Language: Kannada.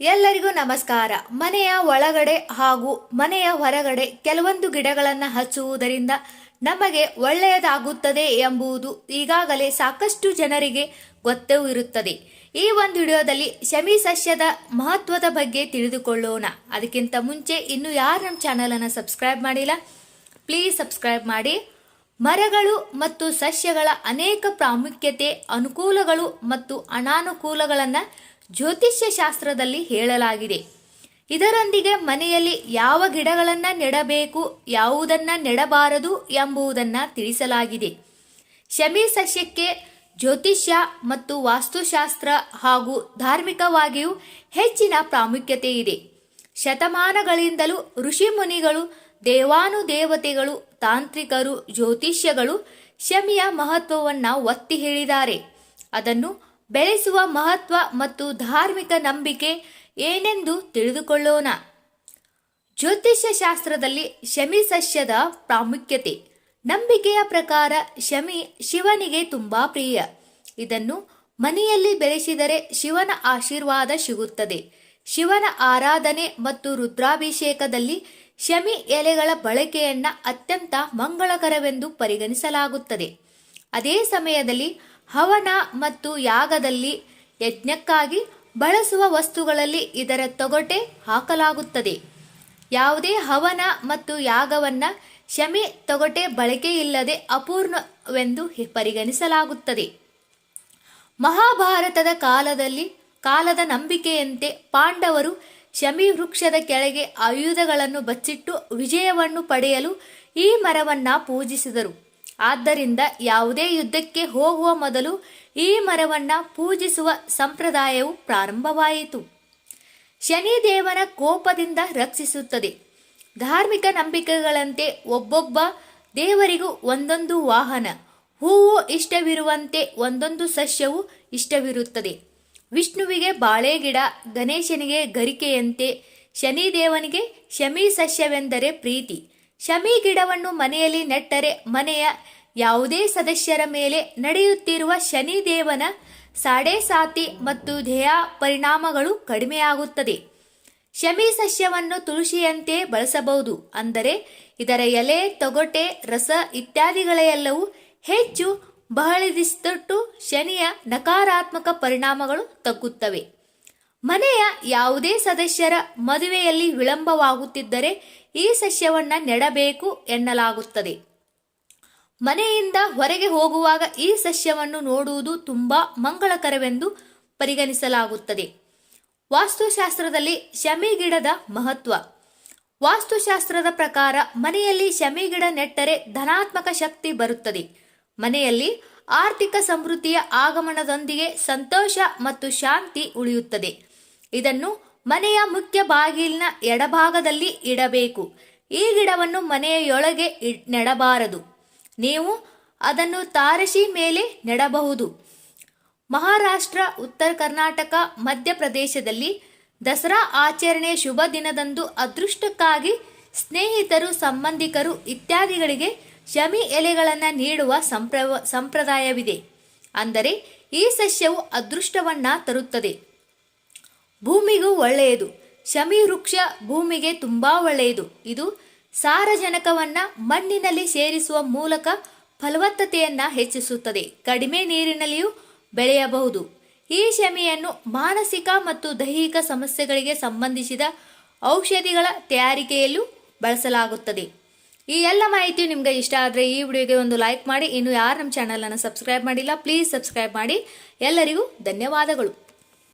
ಎಲ್ಲರಿಗೂ ನಮಸ್ಕಾರ. ಮನೆಯ ಒಳಗಡೆ ಹಾಗೂ ಮನೆಯ ಹೊರಗಡೆ ಕೆಲವೊಂದು ಗಿಡಗಳನ್ನು ಹಚ್ಚುವುದರಿಂದ ನಮಗೆ ಒಳ್ಳೆಯದಾಗುತ್ತದೆ ಎಂಬುದು ಈಗಾಗಲೇ ಸಾಕಷ್ಟು ಜನರಿಗೆ ಗೊತ್ತೂ ಇರುತ್ತದೆ. ಈ ಒಂದು ವಿಡಿಯೋದಲ್ಲಿ ಶಮಿ ಸಸ್ಯದ ಮಹತ್ವದ ಬಗ್ಗೆ ತಿಳಿದುಕೊಳ್ಳೋಣ. ಅದಕ್ಕಿಂತ ಮುಂಚೆ ಇನ್ನು ಯಾರು ನಮ್ಮ ಚಾನಲನ್ನು ಸಬ್ಸ್ಕ್ರೈಬ್ ಮಾಡಿಲ್ಲ ಪ್ಲೀಸ್ ಸಬ್ಸ್ಕ್ರೈಬ್ ಮಾಡಿ. ಮರಗಳು ಮತ್ತು ಸಸ್ಯಗಳ ಅನೇಕ ಪ್ರಾಮುಖ್ಯತೆ, ಅನುಕೂಲಗಳು ಮತ್ತು ಅನಾನುಕೂಲಗಳನ್ನು ಜ್ಯೋತಿಷ್ಯ ಶಾಸ್ತ್ರದಲ್ಲಿ ಹೇಳಲಾಗಿದೆ. ಇದರೊಂದಿಗೆ ಮನೆಯಲ್ಲಿ ಯಾವ ಗಿಡಗಳನ್ನು ನೆಡಬೇಕು, ಯಾವುದನ್ನು ನೆಡಬಾರದು ಎಂಬುದನ್ನು ತಿಳಿಸಲಾಗಿದೆ. ಶಮಿ ಸಸ್ಯಕ್ಕೆ ಜ್ಯೋತಿಷ್ಯ ಮತ್ತು ವಾಸ್ತುಶಾಸ್ತ್ರ ಹಾಗೂ ಧಾರ್ಮಿಕವಾಗಿಯೂ ಹೆಚ್ಚಿನ ಪ್ರಾಮುಖ್ಯತೆ ಇದೆ. ಶತಮಾನಗಳಿಂದಲೂ ಋಷಿ ಮುನಿಗಳು, ದೇವಾನುದೇವತೆಗಳು, ತಾಂತ್ರಿಕರು, ಜ್ಯೋತಿಷ್ಯಗಳು ಶಮಿಯ ಮಹತ್ವವನ್ನು ಒತ್ತಿ ಹೇಳಿದ್ದಾರೆ. ಅದನ್ನು ಬೆಳೆಸುವ ಮಹತ್ವ ಮತ್ತು ಧಾರ್ಮಿಕ ನಂಬಿಕೆ ಏನೆಂದು ತಿಳಿದುಕೊಳ್ಳೋಣ. ಜ್ಯೋತಿಷ್ಯ ಶಾಸ್ತ್ರದಲ್ಲಿ ಶಮಿ ಸಸ್ಯದ ಪ್ರಾಮುಖ್ಯತೆ. ನಂಬಿಕೆಯ ಪ್ರಕಾರ ಶಮಿ ಶಿವನಿಗೆ ತುಂಬಾ ಪ್ರಿಯ. ಇದನ್ನು ಮನೆಯಲ್ಲಿ ಬೆಳೆಸಿದರೆ ಶಿವನ ಆಶೀರ್ವಾದ ಸಿಗುತ್ತದೆ. ಶಿವನ ಆರಾಧನೆ ಮತ್ತು ರುದ್ರಾಭಿಷೇಕದಲ್ಲಿ ಶಮಿ ಎಲೆಗಳ ಬಳಕೆಯನ್ನ ಅತ್ಯಂತ ಮಂಗಳಕರವೆಂದು ಪರಿಗಣಿಸಲಾಗುತ್ತದೆ. ಅದೇ ಸಮಯದಲ್ಲಿ ಹವನ ಮತ್ತು ಯಾಗದಲ್ಲಿ ಯಜ್ಞಕ್ಕಾಗಿ ಬಳಸುವ ವಸ್ತುಗಳಲ್ಲಿ ಇದರ ತೊಗಟೆ ಹಾಕಲಾಗುತ್ತದೆ. ಯಾವುದೇ ಹವನ ಮತ್ತು ಯಾಗವನ್ನ ಶಮಿ ತೊಗಟೆ ಬಳಕೆಯಿಲ್ಲದೆ ಅಪೂರ್ಣವೆಂದು ಪರಿಗಣಿಸಲಾಗುತ್ತದೆ. ಮಹಾಭಾರತದ ಕಾಲದಲ್ಲಿ ಕಾಲದ ನಂಬಿಕೆಯಂತೆ ಪಾಂಡವರು ಶಮಿ ವೃಕ್ಷದ ಕೆಳಗೆ ಆಯುಧಗಳನ್ನು ಬಚ್ಚಿಟ್ಟು ವಿಜಯವನ್ನು ಪಡೆಯಲು ಈ ಮರವನ್ನ ಪೂಜಿಸಿದರು. ಆದ್ದರಿಂದ ಯಾವುದೇ ಯುದ್ಧಕ್ಕೆ ಹೋಗುವ ಮೊದಲು ಈ ಮರವನ್ನ ಪೂಜಿಸುವ ಸಂಪ್ರದಾಯವು ಪ್ರಾರಂಭವಾಯಿತು. ಶನಿದೇವನ ಕೋಪದಿಂದ ರಕ್ಷಿಸುತ್ತದೆ. ಧಾರ್ಮಿಕ ನಂಬಿಕೆಗಳಂತೆ ಒಬ್ಬೊಬ್ಬ ದೇವರಿಗೂ ಒಂದೊಂದು ವಾಹನ, ಹೂವು ಇಷ್ಟವಿರುವಂತೆ ಒಂದೊಂದು ಸಸ್ಯವು ಇಷ್ಟವಿರುತ್ತದೆ. ವಿಷ್ಣುವಿಗೆ ಬಾಳೆಗಿಡ, ಗಣೇಶನಿಗೆ ಗರಿಕೆಯಂತೆ ಶನಿದೇವನಿಗೆ ಶಮಿ ಸಸ್ಯವೆಂದರೆ ಪ್ರೀತಿ. ಶಮಿ ಗಿಡವನ್ನು ಮನೆಯಲ್ಲಿ ನೆಟ್ಟರೆ ಮನೆಯ ಯಾವುದೇ ಸದಸ್ಯರ ಮೇಲೆ ನಡೆಯುತ್ತಿರುವ ಶನಿದೇವನ ಸಾಡೆ ಸಾತಿ ಮತ್ತು ಧ್ಯೇಯ ಪರಿಣಾಮಗಳು ಕಡಿಮೆಯಾಗುತ್ತದೆ. ಶಮಿ ಸಸ್ಯವನ್ನು ತುಳಸಿಯಂತೆ ಬಳಸಬಹುದು. ಅಂದರೆ ಇದರ ಎಲೆ, ತೊಗಟೆ, ರಸ ಇತ್ಯಾದಿಗಳೆಲ್ಲವೂ ಹೆಚ್ಚು ಬಹಳಿದಿಷ್ಟು ಶನಿಯ ನಕಾರಾತ್ಮಕ ಪರಿಣಾಮಗಳು ತಗ್ಗುತ್ತವೆ. ಮನೆಯ ಯಾವುದೇ ಸದಸ್ಯರ ಮದುವೆಯಲ್ಲಿ ವಿಳಂಬವಾಗುತ್ತಿದ್ದರೆ ಈ ಸಸ್ಯವನ್ನು ನೆಡಬೇಕು ಎನ್ನಲಾಗುತ್ತದೆ. ಮನೆಯಿಂದ ಹೊರಗೆ ಹೋಗುವಾಗ ಈ ಸಸ್ಯವನ್ನು ನೋಡುವುದು ತುಂಬಾ ಮಂಗಳಕರವೆಂದು ಪರಿಗಣಿಸಲಾಗುತ್ತದೆ. ವಾಸ್ತುಶಾಸ್ತ್ರದಲ್ಲಿ ಶಮಿ ಗಿಡದ ಮಹತ್ವ. ವಾಸ್ತುಶಾಸ್ತ್ರದ ಪ್ರಕಾರ ಮನೆಯಲ್ಲಿ ಶಮಿ ಗಿಡ ನೆಟ್ಟರೆ ಧನಾತ್ಮಕ ಶಕ್ತಿ ಬರುತ್ತದೆ. ಮನೆಯಲ್ಲಿ ಆರ್ಥಿಕ ಸಮೃದ್ಧಿಯ ಆಗಮನದೊಂದಿಗೆ ಸಂತೋಷ ಮತ್ತು ಶಾಂತಿ ಉಳಿಯುತ್ತದೆ. ಇದನ್ನು ಮನೆಯ ಮುಖ್ಯ ಬಾಗಿಲಿನ ಎಡಭಾಗದಲ್ಲಿ ಇಡಬೇಕು. ಈ ಗಿಡವನ್ನು ಮನೆಯೊಳಗೆ ನೆಡಬಾರದು. ನೀವು ಅದನ್ನು ತಾರಸಿ ಮೇಲೆ ನೆಡಬಹುದು. ಮಹಾರಾಷ್ಟ್ರ, ಉತ್ತರ ಕರ್ನಾಟಕ, ಮಧ್ಯಪ್ರದೇಶದಲ್ಲಿ ದಸರಾ ಆಚರಣೆ ಶುಭ ದಿನದಂದು ಅದೃಷ್ಟಕ್ಕಾಗಿ ಸ್ನೇಹಿತರು, ಸಂಬಂಧಿಕರು ಇತ್ಯಾದಿಗಳಿಗೆ ಶಮಿ ಎಲೆಗಳನ್ನು ನೀಡುವ ಸಂಪ್ರ ಸಂಪ್ರದಾಯವಿದೆ. ಅಂದರೆ ಈ ಸಸ್ಯವು ಅದೃಷ್ಟವನ್ನ ತರುತ್ತದೆ. ಭೂಮಿಗೂ ಒಳ್ಳೆಯದು. ಶಮಿ ವೃಕ್ಷ ಭೂಮಿಗೆ ತುಂಬಾ ಒಳ್ಳೆಯದು. ಇದು ಸಾರಜನಕವನ್ನ ಮಣ್ಣಿನಲ್ಲಿ ಸೇರಿಸುವ ಮೂಲಕ ಫಲವತ್ತತೆಯನ್ನ ಹೆಚ್ಚಿಸುತ್ತದೆ. ಕಡಿಮೆ ನೀರಿನಲ್ಲಿಯೂ ಬೆಳೆಯಬಹುದು. ಈ ಶಮಿಯನ್ನು ಮಾನಸಿಕ ಮತ್ತು ದೈಹಿಕ ಸಮಸ್ಯೆಗಳಿಗೆ ಸಂಬಂಧಿಸಿದ ಔಷಧಿಗಳ ತಯಾರಿಕೆಯಲ್ಲೂ ಬಳಸಲಾಗುತ್ತದೆ. ಈ ಎಲ್ಲ ಮಾಹಿತಿಯು ನಿಮ್ಗೆ ಇಷ್ಟ ಆದರೆ ಈ ವಿಡಿಯೋಗೆ ಒಂದು ಲೈಕ್ ಮಾಡಿ. ಇನ್ನು ಯಾರು ನಮ್ಮ ಚಾನಲನ್ನು ಸಬ್ಸ್ಕ್ರೈಬ್ ಮಾಡಿಲ್ಲ ಪ್ಲೀಸ್ ಸಬ್ಸ್ಕ್ರೈಬ್ ಮಾಡಿ. ಎಲ್ಲರಿಗೂ ಧನ್ಯವಾದಗಳು.